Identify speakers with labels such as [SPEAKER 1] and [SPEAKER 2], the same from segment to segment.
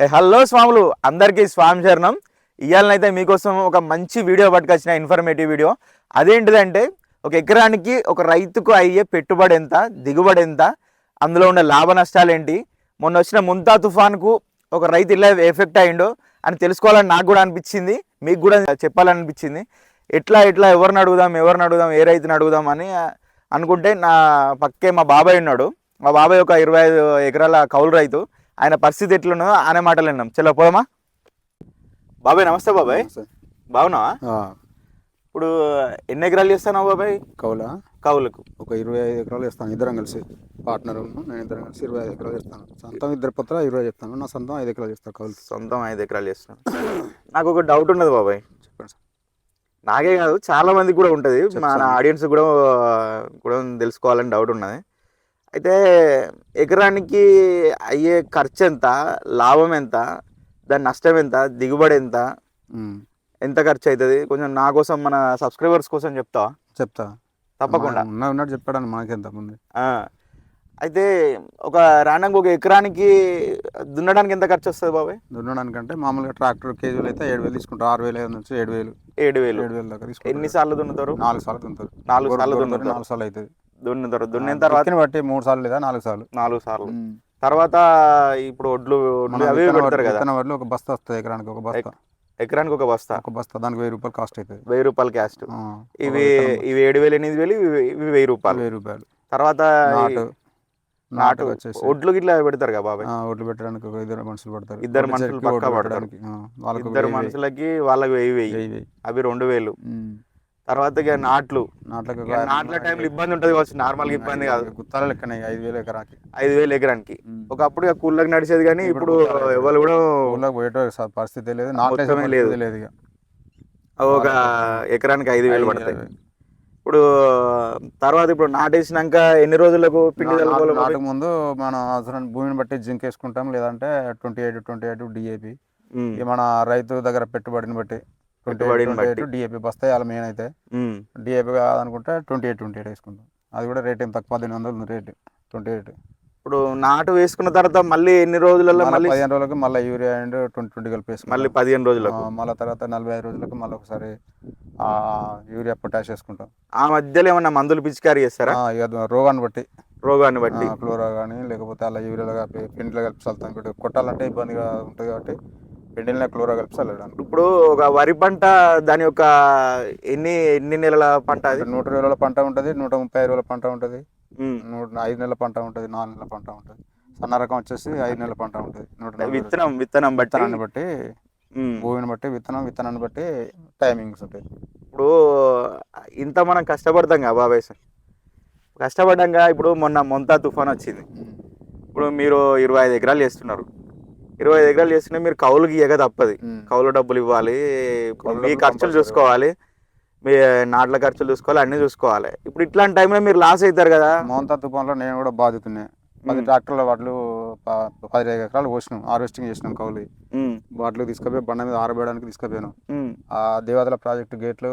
[SPEAKER 1] Hello స్వాములు అందరికీ స్వామి శరణం. ఇవాళనైతే మీకోసం ఒక మంచి వీడియో పట్టుకొచ్చిన ఇన్ఫర్మేటివ్ వీడియో. అదేంటిదంటే ఒక ఎకరానికి ఒక రైతుకు అయ్యే పెట్టుబడి ఎంత దిగుబడి ఎంత అందులో ఉన్న లాభ నష్టాలు ఏంటి మొన్న వచ్చిన ముంతా తుఫాన్కు ఒక రైతు ఇలా ఎఫెక్ట్ అయ్యిండో అని తెలుసుకోవాలని నాకు కూడా అనిపించింది మీకు కూడా చెప్పాలనిపించింది. ఎట్లా ఎట్లా ఎవరిని అడుగుదాం ఎవరిని అడుగుదాం ఏ రైతుని అడుగుదాం అని అనుకుంటే నా పక్కే మా బాబాయ్ ఉన్నాడు. మా బాబాయ్ ఒక ఇరవై ఐదు ఎకరాల కౌలు రైతు. ఆయన పరిస్థితి ఎట్లున్నదో అనే మాటలు విన్నాం. చలో పోదామా? బాబాయ్ నమస్తే బాబాయ్. బాగున్నావా? ఇప్పుడు ఎన్ని ఎకరాలు చేస్తాను బాబాయ్?
[SPEAKER 2] కౌల?
[SPEAKER 1] కౌలుకు.
[SPEAKER 2] ఒక ఇరవై ఐదు ఎకరాలు ఇస్తాను ఇద్దరం కలిసి పార్ట్నర్ నేను ఇద్దరం కలిసి ఇరవై ఐదు ఎకరాలు ఇస్తాను సొంతం ఇద్దరు పత్ర ఇరవై చెప్తాను. నా సొంతం ఐదు ఎకరాలు ఇస్తాను కౌలు
[SPEAKER 1] సొంతం ఐదు ఎకరాలు చేస్తున్నాను నాకు ఒక డౌట్ ఉన్నది బాబాయ్.
[SPEAKER 2] చెప్పండి సార్.
[SPEAKER 1] నాకే కాదు చాలా మందికి కూడా ఉంటుంది. మన. ఆడియన్స్ కూడా కూడా తెలుసుకోవాలని డౌట్ ఉన్నది. అయితే ఎకరానికి అయ్యే ఖర్చు ఎంత? లాభం ఎంత? దాని నష్టం ఎంత? దిగుబడి ఎంత? ఎంత ఖర్చు అవుతుంది కొంచెం నా కోసం మన సబ్స్క్రైబర్స్ కోసం చెప్తావా?
[SPEAKER 2] చెప్తా.
[SPEAKER 1] తప్పకుండా.
[SPEAKER 2] ఉన్న ఉన్నట్టు చెప్పాడని మనకెంత ముందు?
[SPEAKER 1] ఆ. అయితే ఒక రానంగా ఒక ఎకరానికి దున్నడానికి ఎంత ఖర్చు వస్తుంది బాబాయ్?
[SPEAKER 2] దున్నడానికంటే మామూలుగా ట్రాక్టర్ కేజీలు అయితే ఏడు వేలు తీసుకుంటారు. ఆరు వేలు నుంచి ఏడు వేలు.
[SPEAKER 1] ఏడు వేలు.
[SPEAKER 2] ఏడు వేలు దాకా తీసుకుంటారు.
[SPEAKER 1] ఎన్ని సార్లు దున్నుతారు?
[SPEAKER 2] నాలుగు సార్లు దున్నుతారు.
[SPEAKER 1] నాలుగు సార్లు దున్నుతారు.
[SPEAKER 2] నాలుగు సార్లు అవుతుంది
[SPEAKER 1] దున్నిన తర్వాత
[SPEAKER 2] దిక్కుని బట్టి మూడు సార్లు లేదా నాలుగు సార్లు?
[SPEAKER 1] నాలుగు సార్లు. తర్వాత ఇప్పుడు ఒడ్లు అవి పెడతారు కదా.
[SPEAKER 2] వడ్లు ఒక బస్తా వస్తుంది ఎకరానికి ఒక బస్తా.
[SPEAKER 1] ఎకరానికి ఒక బస్తా.
[SPEAKER 2] ఒక బస్తా దానికి వెయ్యి రూపాయలు కాస్ట్ అవుతుంది.
[SPEAKER 1] వెయ్యి రూపాయలు క్యాస్ట్
[SPEAKER 2] ఆ,
[SPEAKER 1] ఇవి ఇవి ఏడు వేలు ఎనిమిది వేలు ఇవి వెయ్యి రూపాయలు.
[SPEAKER 2] వెయ్యి రూపాయలు.
[SPEAKER 1] తర్వాత
[SPEAKER 2] నాటు వచ్చేసి.
[SPEAKER 1] ఒడ్లు గిట్లా పెడతారు కదా బాబాయ్?
[SPEAKER 2] ఆ, ఒడ్లు పెట్టడానికి ఒక ఇద్దరు మనుషులు పడతారు.
[SPEAKER 1] ఇద్దరు మనుషులు పక్కా
[SPEAKER 2] ఆ, వాళ్ళకు
[SPEAKER 1] ఇద్దరు. మనుషులకి వాళ్ళకి వెయ్యి వెయ్యి. అవి రెండు వేలు. తర్వాత ఇక నాట్లు.
[SPEAKER 2] నాట్లకు
[SPEAKER 1] నాట్ల టైంలో ఇబ్బంది ఉంటుంది కావచ్చు నార్మల్ ఇబ్బంది కాదు.
[SPEAKER 2] గుత్తాల లెక్కనే ఐదు వేలు ఎకరాకి.
[SPEAKER 1] ఐదు వేలు ఎకరానికి. ఒకప్పుడు ఇక కూళ్ళకి నడిచేది కానీ ఇప్పుడు ఎవరు కూడా
[SPEAKER 2] ఊళ్ళోకి పోయేటో పరిస్థితి లేదు.
[SPEAKER 1] లేదు.
[SPEAKER 2] లేదు ఇక.
[SPEAKER 1] ఒక ఎకరానికి ఐదు వేలు పడతాయి. ఇప్పుడు తర్వాత ఇప్పుడు నాటేసినాక ఎన్ని రోజులకు పిండి?
[SPEAKER 2] నాటుకు ముందు మనం అవసరం భూమిని బట్టి జింక్ వేసుకుంటాం. లేదంటే twenty eight twenty eight DAP. మన రైతు దగ్గర పెట్టుబడిని బట్టి. Twenty eight. డిఏపి బస్తాయి అలా మెయిన్ అయితే. డిఏపి కాదనుకుంటే ట్వంటీ ఎయిట్ ట్వంటీ ఎయిట్ వేసుకుంటాం అది కూడా రేట్ ఏం తక్కువ పదిహేను వందలు రేట్ ట్వంటీ ఎయిట్.
[SPEAKER 1] ఇప్పుడు నాటు వేసుకున్న తర్వాత మళ్ళీ ఎన్ని రోజులలో మళ్ళీ
[SPEAKER 2] పదిహేను రోజులకు మళ్ళీ యూరియా అండ్ ట్వంటీ ట్వంటీ కలిపి వేసుకుంటాం.
[SPEAKER 1] మళ్ళీ పదిహేను రోజులకు.
[SPEAKER 2] ఆ, మళ్ళీ తర్వాత నలభై ఐదు రోజులకు మళ్ళీ ఒకసారి యూరియా పొటాష్ వేసుకుంటాం.
[SPEAKER 1] ఆ మధ్యలో ఏమన్నా మందులు పిచికారీ చేస్తారా?
[SPEAKER 2] రోగాన్ని బట్టి.
[SPEAKER 1] రోగాన్ని బట్టి.
[SPEAKER 2] క్లోరా కానీ లేకపోతే అలా యూరియాలో కలిపి పెండిలో కలిపి చల్లుతాం. కొట్టాలంటే ఇబ్బందిగా ఉంటుంది కాబట్టి పెండిలో క్లోరా కలిపి చల్లడానికి
[SPEAKER 1] ఇప్పుడు ఒక వరి పంట దాని యొక్క ఎన్ని ఎన్ని నెలల పంట అది?
[SPEAKER 2] నూట ఇరవై రోజుల పంట ఉంటుంది నూట ముప్పై ఐదు రోజుల పంట ఉంటుంది. నూట ఐదు నెలల పంట ఉంటుంది నాలుగు నెలల పంట ఉంటుంది. సన్న రకం వచ్చేసి ఐదు నెలల పంట ఉంటుంది నూట.
[SPEAKER 1] విత్తనం విత్తనం బట్టి?
[SPEAKER 2] బట్టి. భూమిని బట్టి విత్తనం విత్తనాన్ని బట్టి టైమింగ్స్ ఉంటాయి.
[SPEAKER 1] ఇప్పుడు ఇంత మనం కష్టపడతాం కదా బాబాయ్ సార్. కష్టపడ్డాక ఇప్పుడు మొన్న మొంతా తుఫాన్ వచ్చింది. ఇప్పుడు మీరు ఇరవై ఐదు ఎకరాలు చేస్తున్నారు ఇరవై ఐదు ఎకరాలు చేస్తున్నా మీరు కౌలుకి ఇయ్యక తప్పది. కౌలు డబ్బులు ఇవ్వాలి.
[SPEAKER 2] కౌలు
[SPEAKER 1] మీ ఖర్చులు. చూసుకోవాలి. మీ నాట్ల ఖర్చులు చూసుకోవాలి అన్నీ చూసుకోవాలి. ఇప్పుడు ఇట్లాంటి టైంలో మీరు లాస్ అవుతారు కదా.
[SPEAKER 2] మోంతా తుఫాన్లో నేను కూడా బాధితున్నే. పది. ట్రాక్టర్ల వాటిలు పదిహేను ఎకరాలు పోసినాం హార్వెస్టింగ్ చేసినాం కౌలు వాటిలో తీసుకుపోయి బండ మీద ఆరబేయడానికి తీసుకుపోయాను. ఆ దేవాదల ప్రాజెక్టు గేట్లు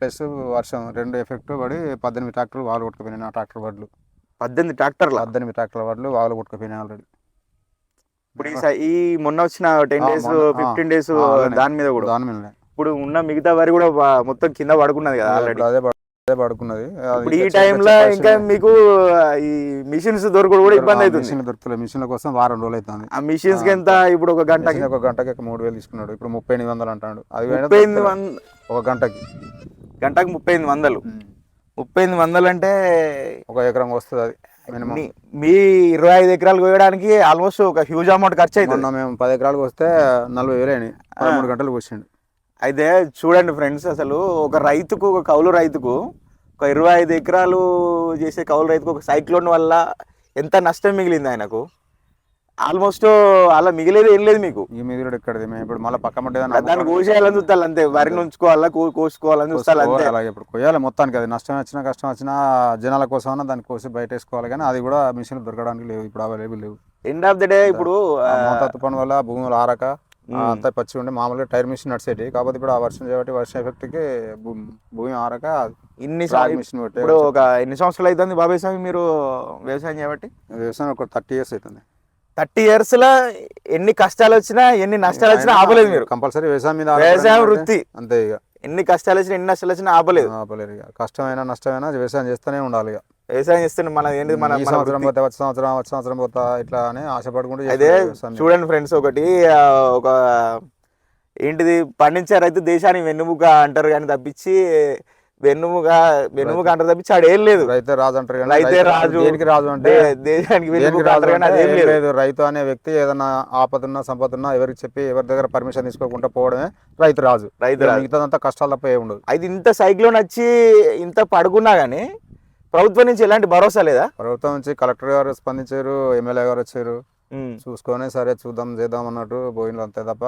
[SPEAKER 2] ప్లస్ వర్షం రెండు ఎఫెక్ట్ పడి పద్దెనిమిది ట్రాక్టర్లు వాళ్ళు కొట్టుకుపోయినాయి నా ట్రాక్టర్ వడ్లు
[SPEAKER 1] పద్దెనిమిది ట్రాక్టర్ల?
[SPEAKER 2] పద్దెనిమిది ట్రాక్టర్ల వడ్లు వాళ్ళు కొట్టుకుపోయినాయి ఆల్రెడీ
[SPEAKER 1] ఇప్పుడు ఈ మొన్న వచ్చిన టెన్ డేస్ ఫిఫ్టీన్ డేస్. దాని మీద కూడా.
[SPEAKER 2] దాని మీద
[SPEAKER 1] ఇప్పుడు ఉన్న మిగతా వరి కూడా మొత్తం కింద పడుకున్నది కదా ఆల్రెడీ
[SPEAKER 2] అదే పడు- అదే పడుకున్నది.
[SPEAKER 1] ఇప్పుడు ఈ టైంలో ఇంకా మీకు ఈ మిషన్స్ దొరకడు కూడా ఇబ్బంది అవుతుంది.
[SPEAKER 2] మిషన్లు దొరుకుతలేదు మిషన్ల కోసం వారం రోజులు అవుతుంది.
[SPEAKER 1] ఆ మిషన్స్కి ఎంత? ఇప్పుడు ఒక గంటకి?
[SPEAKER 2] మిషన్ ఒక గంటకి మూడు వేలు తీసుకున్నాడు. ఇప్పుడు ముప్పై ఎనిమిది వందలు అంటాడు. అది
[SPEAKER 1] ముప్పై ఎనిమిది
[SPEAKER 2] దొరకలేదు.
[SPEAKER 1] వంద
[SPEAKER 2] ఒక గంటకి.
[SPEAKER 1] గంటకు ముప్పై ఎనిమిది వందలు. ముప్పై ఎనిమిది వందలు అంటే
[SPEAKER 2] ఒక ఎకరం వస్తుంది అది.
[SPEAKER 1] మీ- ఇరవై ఐదు ఎకరాలు కోయడానికి ఆల్మోస్ట్ ఒక హ్యూజ్ అమౌంట్ ఖర్చు అవుతుంది
[SPEAKER 2] మేము పది ఎకరాలకు వస్తే నలభై వేలు అయినాయి. పదమూడు గంటలు వచ్చిండు
[SPEAKER 1] అయితే చూడండి ఫ్రెండ్స్ అసలు ఒక రైతుకు ఒక కౌలు రైతుకు ఒక ఇరవై ఐదు ఎకరాలు చేసే కౌలు రైతుకు ఒక సైక్లోన్ వల్ల ఎంత నష్టం మిగిలింది ఆయనకు? ఆల్మోస్ట్ అలా మిగిలేదు ఏం లేదు మీకు.
[SPEAKER 2] ఈ ఎక్కడది? మేము ఇప్పుడు మళ్ళీ పక్క
[SPEAKER 1] దాన్ని కోసేయాలని చూస్తారు అంతే. వరిని ఉంచుకోవాలా కో- కోసుకోవాలని చూస్తారు అంతే.
[SPEAKER 2] అలాగే ఇప్పుడు కొయ్యాలి మొత్తానికి అది. నష్టం వచ్చినా కష్టం వచ్చినా జనాల కోసం దాన్ని కోసి బయట వేసుకోవాలి కానీ అది కూడా మిషన్ దొరకడానికి లేవు. ఇప్పుడు అవైలబుల్ లేవు.
[SPEAKER 1] ఎండ్ ఆఫ్ ద డే ఇప్పుడు
[SPEAKER 2] మోతా తుఫాన్ వల్ల భూములు ఆరక అంతా పచ్చి ఉండి మామూలుగా టైర్ మిషన్ నడిచేటి. కాకపోతే ఇప్పుడు ఆ వర్షం చేయబట్టి వర్షం ఎఫెక్ట్కి భూ- భూమి ఆరక
[SPEAKER 1] ఇన్ని
[SPEAKER 2] మిషన్
[SPEAKER 1] ఇప్పుడు ఒక ఎన్ని సంవత్సరాలు అవుతుంది బాబాయ్ స్వామి మీరు వ్యవసాయం చేయబట్టి
[SPEAKER 2] వ్యవసాయం ఒక థర్టీ ఇయర్స్ అవుతుంది.
[SPEAKER 1] థర్టీ ఇయర్స్లో ఎన్ని కష్టాలు వచ్చినా ఎన్ని నష్టాలు వచ్చినా ఆపలేదు మీరు.
[SPEAKER 2] కంపల్సరీ వ్యవసాయం మీద
[SPEAKER 1] వ్యవసాయం వృత్తి.
[SPEAKER 2] అంతే ఇక.
[SPEAKER 1] ఎన్ని కష్టాలు వచ్చినా ఎన్ని నష్టాలు వచ్చినా ఆపలేదు.
[SPEAKER 2] ఆపలేరు ఇక. కష్టమైనా నష్టమైనా వ్యవసాయం చేస్తూనే ఉండాలి ఇక.
[SPEAKER 1] వ్యవసాయం చేస్తే మన ఏంటి మన
[SPEAKER 2] ఈ సంవత్సరం. పోతే వచ్చే సంవత్సరం వచ్చే సంవత్సరం పోతా ఇట్లా అని ఆశపడుకుంటూ
[SPEAKER 1] అదే. చూడండి ఫ్రెండ్స్ ఒకటి ఒక ఏంటిది పండించే రైతు దేశానికి వెన్నుముక అంటారు కానీ తప్పించి వెన్నుముక వెన్నుముక అంటారు తప్పించి ఆడ ఏం లేదు
[SPEAKER 2] రైతే రాజు అంటారు
[SPEAKER 1] రైతే
[SPEAKER 2] రైతు
[SPEAKER 1] రాజు.
[SPEAKER 2] దేనికి రాజు అంటే
[SPEAKER 1] దేశానికి
[SPEAKER 2] దేనికి రాజు
[SPEAKER 1] అదేం లేదు
[SPEAKER 2] రైతు అనే వ్యక్తి ఏదైనా ఆపదున్నా సంపదున్నా ఎవరికి చెప్పి ఎవరి దగ్గర పర్మిషన్ తీసుకోకుండా పోవడమే రైతు రాజు
[SPEAKER 1] రైతు.
[SPEAKER 2] మిగతాదంతా కష్టాలు తప్ప ఏమి ఉండదు
[SPEAKER 1] అయితే ఇంత సైక్లోన్ వచ్చి ఇంత పడుకున్నా కానీ ప్రభుత్వం నుంచి ఎలాంటి భరోసా లేదా
[SPEAKER 2] ప్రభుత్వం నుంచి కలెక్టర్ గారు స్పందించారు ఎమ్మెల్యే గారు వచ్చారు. చూసుకొని సరే చూద్దాం చేద్దాం అన్నట్టు పోయిన అంతే తప్ప.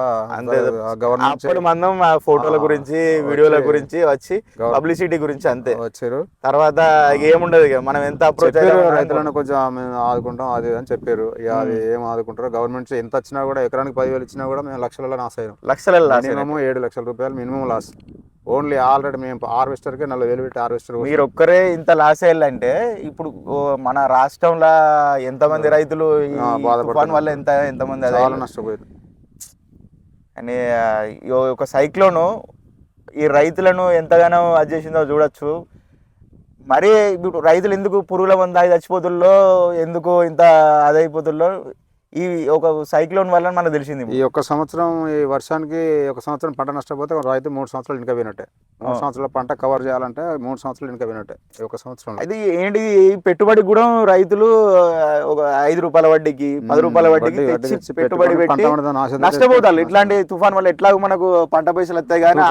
[SPEAKER 2] గవర్నమెంట్
[SPEAKER 1] అప్పుడు ఆ ఫోటోల గురించి వీడియోల గురించి వచ్చి పబ్లిసిటీ గురించి అంతే.
[SPEAKER 2] వచ్చారు.
[SPEAKER 1] తర్వాత ఏముండదు మనం ఎంత అప్రోచ్
[SPEAKER 2] రైతులను కొంచెం మేము ఆదుకుంటాం అది అని చెప్పారు. ఇక అది ఏం ఆదుకుంటారో గవర్నమెంట్ ఎంత వచ్చినా కూడా ఎకరానికి పదివేలు ఇచ్చినా కూడా మేము లక్షలలో లాస్ అయ్యాం
[SPEAKER 1] లక్షల
[SPEAKER 2] మినిమం ఏడు లక్షల రూపాయలు మినిమం లాస్. ఓన్లీ ఆల్రెడీ మేము హార్వెస్టర్కి నలభై వేలు పెట్టి హార్వెస్టర్
[SPEAKER 1] మీరు ఒక్కరే ఇంత లాస్ అయ్యాలంటే ఇప్పుడు మన రాష్ట్రంలో ఎంతమంది రైతులు. తుఫాన్ వల్ల ఎంత ఎంతమంది
[SPEAKER 2] చాలా నష్టపోయారు.
[SPEAKER 1] అని ఒక సైక్లోను ఈ రైతులను ఎంతగానో అది చేసిందో చూడొచ్చు. మరి ఇప్పుడు రైతులు ఎందుకు పురుగుల మంది చచ్చిపోతుల్లో ఎందుకు ఇంత అదైపోతుల్లో ఈ ఒక సైక్లోన్ వల్ల మనకు తెలిసింది
[SPEAKER 2] ఈ ఒక్క సంవత్సరం ఈ వర్షానికి ఒక సంవత్సరం పంట నష్టపోతే ఒక రైతు మూడు సంవత్సరాలు ఇంకా పోయినట్టే మూడు. సంవత్సరాల పంట కవర్ చేయాలంటే మూడు సంవత్సరాలు ఇంకా పోయినట్టే ఈ ఒక సంవత్సరంలో.
[SPEAKER 1] అయితే ఏంటి ఈ పెట్టుబడి కూడా రైతులు ఒక ఐదు రూపాయల వడ్డీకి పది రూపాయల వడ్డీకి పెట్టుబడి పెట్టి నష్టపోతారు. ఇట్లాంటి తుఫాన్ వల్ల ఎట్లాగో మనకు పంట పైసలు వస్తాయి కానీ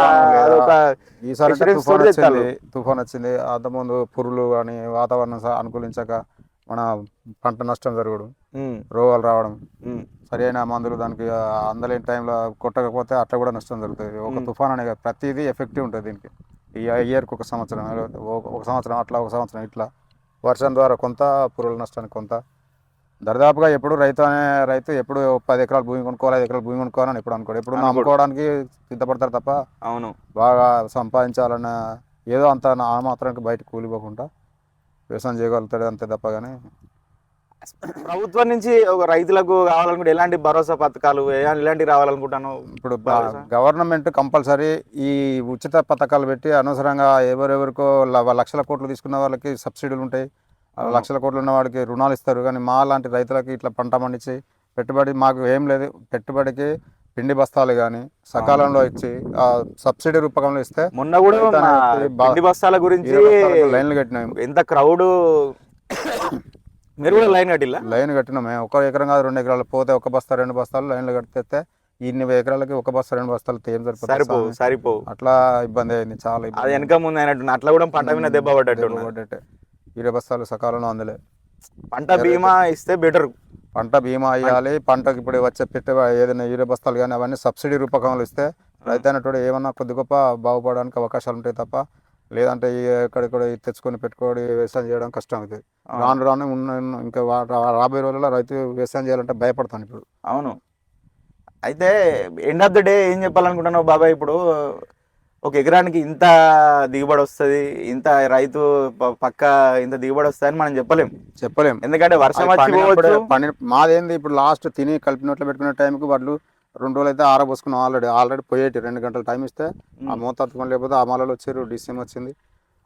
[SPEAKER 2] ఈసారి తుఫాన్ వచ్చింది. తుఫాన్ వచ్చింది. అంతకుముందు పురుగులు కానీ వాతావరణం అనుకూలించక మన పంట నష్టం జరగడం. రోగాలు రావడం. సరైన మందులు దానికి అందలేని టైంలో కొట్టకపోతే అట్లా కూడా నష్టం జరుగుతుంది. ఒక. తుఫాన్ అనే కాదు, ప్రతిదీ ఎఫెక్టివ్ ఉంటుంది దీనికి. ఈ ఇయర్కి ఒక సంవత్సరం ఒక- సంవత్సరం అట్లా ఒక సంవత్సరం ఇట్లా. వర్షం ద్వారా కొంత పురుగుల నష్టానికి కొంత. దరిదాపుగా ఎప్పుడు రైతు అనే రైతు ఎప్పుడు పది ఎకరాలు భూమి కొనుక్కోవాలి ఐదు ఎకరాలు భూమి కొనుక్కోవాలని ఎప్పుడు అనుకోడు. ఎప్పుడు. అమ్ముకోవడానికి సిద్ధపడతారు తప్ప
[SPEAKER 1] అవును.
[SPEAKER 2] బాగా సంపాదించాలన్న ఏదో అంత ఆ మాత్రానికి బయట కూలిపోకుండా వ్యవసాయం చేయగలుగుతాడు అంతే తప్ప కానీ
[SPEAKER 1] ప్రభుత్వం నుంచి ఒక రైతులకు కావాలనుకుంటే ఎలాంటి భరోసా పథకాలు ఎలాంటివి రావాలనుకుంటాను
[SPEAKER 2] ఇప్పుడు? గవర్నమెంట్ కంపల్సరీ ఈ ఉచిత పథకాలు పెట్టి అనవసరంగా ఎవరెవరికో లక్షల కోట్లు తీసుకున్న వాళ్ళకి సబ్సిడీలు ఉంటాయి. లక్షల కోట్లు ఉన్న వాడికి రుణాలు ఇస్తారు. కానీ మా లాంటి రైతులకి ఇట్లా పంట పండించి పెట్టుబడి మాకు ఏం లేదు. పెట్టుబడికి పిండి బస్తాలు కానీ సకాలంలో ఇచ్చి ఆ సబ్సిడీ రూపకంలో ఇస్తే
[SPEAKER 1] మొన్న కూడా పిండి బస్తాల గురించి
[SPEAKER 2] లైన్లు కట్టినాం
[SPEAKER 1] ఎంత క్రౌడ్ మీరు కూడా లైన్ కట్టిల్లా?
[SPEAKER 2] లైన్ కట్టినాం మేము. ఒక ఎకరం కాదు రెండు ఎకరాలు. పోతే ఒక బస్తా రెండు బస్తాలు లైన్లు కడితే ఇన్ని ఎకరాలకి ఒక బస్తా రెండు బస్తాలు సరిపోతుంది
[SPEAKER 1] సరిపోవు
[SPEAKER 2] అట్లా ఇబ్బంది అయింది చాలా
[SPEAKER 1] అది వెనక ముందు అయినట్టు అట్లా కూడా పంట మీద దెబ్బ పడ్డట్టు
[SPEAKER 2] ఇరవై బస్తాలు సకాలంలో అందలే.
[SPEAKER 1] పంట బీమా ఇస్తే బెటర్.
[SPEAKER 2] పంట బీమా అయ్యాలి పంటకి ఇప్పుడు వచ్చే పెట్టుబడి ఏదైనా ఇరవై బస్తాలు కానీ అవన్నీ సబ్సిడీ రూపకంలో ఇస్తే రైతు అనేటోడు ఏమన్నా కొద్ది గొప్ప బాగుపడడానికి అవకాశాలు ఉంటాయి తప్ప లేదంటే ఎక్కడిక్కడ తెచ్చుకొని పెట్టుకోవడం వ్యవసాయం చేయడం కష్టం అవుతుంది రాను రాను ఉన్న ఇంకా రాబోయే రోజుల్లో రైతు వ్యవసాయం చేయాలంటే భయపడతాను ఇప్పుడు.
[SPEAKER 1] అవును. అయితే ఎండ్ ఆఫ్ ద డే ఏం చెప్పాలనుకుంటున్నావు బాబాయ్ ఇప్పుడు? ఒక ఎకరానికి ఇంత దిగుబడి వస్తుంది ఇంత రైతు పక్క ఇంత దిగుబడి వస్తుంది అని మనం చెప్పలేం.
[SPEAKER 2] చెప్పలేం.
[SPEAKER 1] ఎందుకంటే వర్షం వచ్చి
[SPEAKER 2] మాదేంది ఇప్పుడు లాస్ట్ తిని కలిపినట్లు పెట్టుకునే టైంకి వాళ్ళు రెండు రోజులు అయితే ఆరబోసుకున్నాం ఆల్రెడీ. ఆల్రెడీ పోయేటి రెండు గంటల టైం ఇస్తే ఆ మూత తుఫాన్ లేకపోతే ఆ మాలలో వచ్చారు డిసిఎం వచ్చింది.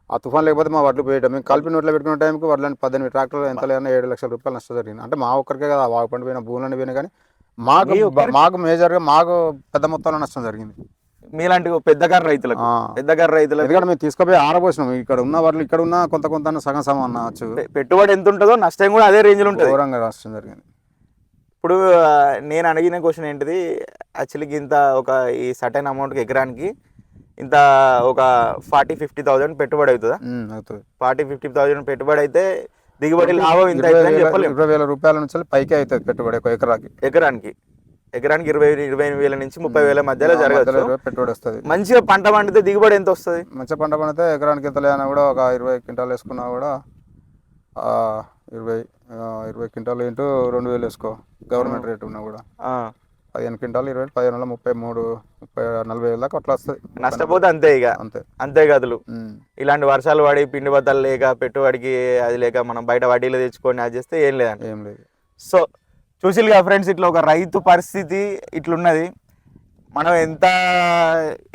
[SPEAKER 2] ఆ తుఫాన్ లేకపోతే మా వడ్లు పోయేటాం. మేము కలిపి నోట్లో పెట్టుకునే టైంకి వడ్లని పద్దెనిమిది ట్రాక్టర్లు ఎంత లేదన్నా ఏడు లక్షల రూపాయలు నష్టం జరిగింది. అంటే మా ఒక్కరికే కదా వాగు పండు పోయిన భూములని పోయినా కానీ మాకు మాకు మేజర్గా మాకు పెద్ద మొత్తంలో నష్టం జరిగింది.
[SPEAKER 1] మీలాంటి పెద్దగారు రైతులకు
[SPEAKER 2] ఆ.
[SPEAKER 1] పెద్దగారు రైతులకు
[SPEAKER 2] ఎందుకంటే మేము తీసుకుపోయి ఆరబోసినాం ఇక్కడ ఉన్న వాళ్ళు ఇక్కడ ఉన్న కొంత కొంత సగం సగం అన్నవచ్చు
[SPEAKER 1] పె- పెట్టుబడి ఎంత ఉంటుందో నష్టం కూడా అదే రేంజ్లో ఉంటుంది.
[SPEAKER 2] ఘోరంగా నష్టం జరిగింది.
[SPEAKER 1] ఇప్పుడు నేను అడిగిన క్వశ్చన్ ఏంటిది? యాక్చువల్గా ఇంత ఒక ఈ సటైన్ అమౌంట్కి ఎకరానికి ఇంత ఒక ఫార్టీ ఫిఫ్టీ థౌజండ్ పెట్టుబడి అవుతుందా?
[SPEAKER 2] అవుతుంది.
[SPEAKER 1] ఫార్టీ ఫిఫ్టీ థౌజండ్ పెట్టుబడి అయితే దిగుబడి లాభం ఇంత
[SPEAKER 2] ఇరవై
[SPEAKER 1] అవుతుందని
[SPEAKER 2] వేల
[SPEAKER 1] చెప్పలేము
[SPEAKER 2] ఇరవై వేల రూపాయల నుంచి పైకి అవుతుంది పెట్టుబడి ఒక ఎకరాకి.
[SPEAKER 1] ఎకరానికి. ఎకరానికి ఇరవై ఇరవై వేల నుంచి ముప్పై వేల మధ్యలో
[SPEAKER 2] ఇరవై పెట్టుబడి వస్తుంది.
[SPEAKER 1] మంచిగా పంట పండితే దిగుబడి ఎంత వస్తుంది?
[SPEAKER 2] మంచి పంట పండితే ఎకరానికి ఎంత లేదన్నా కూడా ఒక ఇరవై క్వింటాలు వేసుకున్నా కూడా ఇరవై ఇరవై క్వింటాలు ఇంటూ రెండు వేలు వేసుకో గవర్నమెంట్ రేట్ ఉన్నా కూడా. పదిహేను క్వింటాలు ఇరవై పదిహేను వందల ముప్పై మూడు ముప్పై నలభై వేల దాకా అట్లా వస్తుంది.
[SPEAKER 1] నష్టపోతే అంతే ఇక.
[SPEAKER 2] అంతే.
[SPEAKER 1] అంతే గదులు. ఇలాంటి వర్షాలు పడి పిండి బత్తాలు లేక పెట్టుబడికి అది లేక మనం బయట వడ్డీలు తెచ్చుకొని అది చేస్తే ఏం లేదండి
[SPEAKER 2] ఏం లేదు.
[SPEAKER 1] సో చూసిలుగా ఫ్రెండ్స్ ఇట్లా ఒక రైతు పరిస్థితి ఇట్లున్నది. మనం ఎంత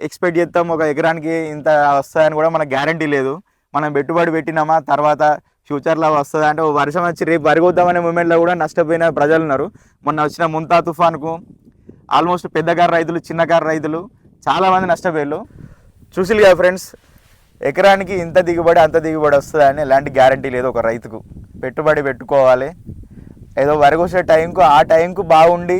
[SPEAKER 1] ఎక్స్పెక్ట్ చేస్తాం ఒక ఎకరానికి ఇంత వస్తుందని కూడా మనకు గ్యారంటీ లేదు. మనం పెట్టుబడి పెట్టినామా తర్వాత ఫ్యూచర్లో వస్తుంది అంటే వర్షం వచ్చి రేపు వరిగొద్దామనే మూమెంట్లో కూడా నష్టపోయిన ప్రజలు ఉన్నారు. మొన్న వచ్చిన ముంతా తుఫాన్కు ఆల్మోస్ట్ పెద్ద కారు రైతులు చిన్న కారు రైతులు చాలామంది నష్టపోయారు చూసిలుగా ఫ్రెండ్స్ ఎకరానికి ఇంత దిగుబడి అంత దిగుబడి వస్తుంది అని ఎలాంటి గ్యారంటీ లేదు ఒక రైతుకు. పెట్టుబడి పెట్టుకోవాలి. ఏదో వరకొచ్చే టైంకు ఆ టైంకు బాగుండి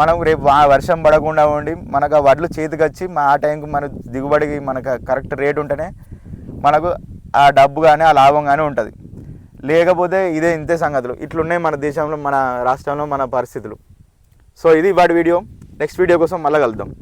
[SPEAKER 1] మనం రేపు వర్షం పడకుండా ఉండి మనకు ఆ వడ్లు చేతికి వచ్చి ఆ టైంకు మన దిగుబడికి మనకు కరెక్ట్ రేట్ ఉంటేనే మనకు ఆ డబ్బు కానీ ఆ లాభం కానీ ఉంటుంది. లేకపోతే ఇదే ఇంతే సంగతులు. ఇట్లున్నాయి మన దేశంలో మన రాష్ట్రంలో మన పరిస్థితులు. సో ఇది వాడి వీడియో. నెక్స్ట్ వీడియో కోసం మళ్ళీ కలుద్దాం.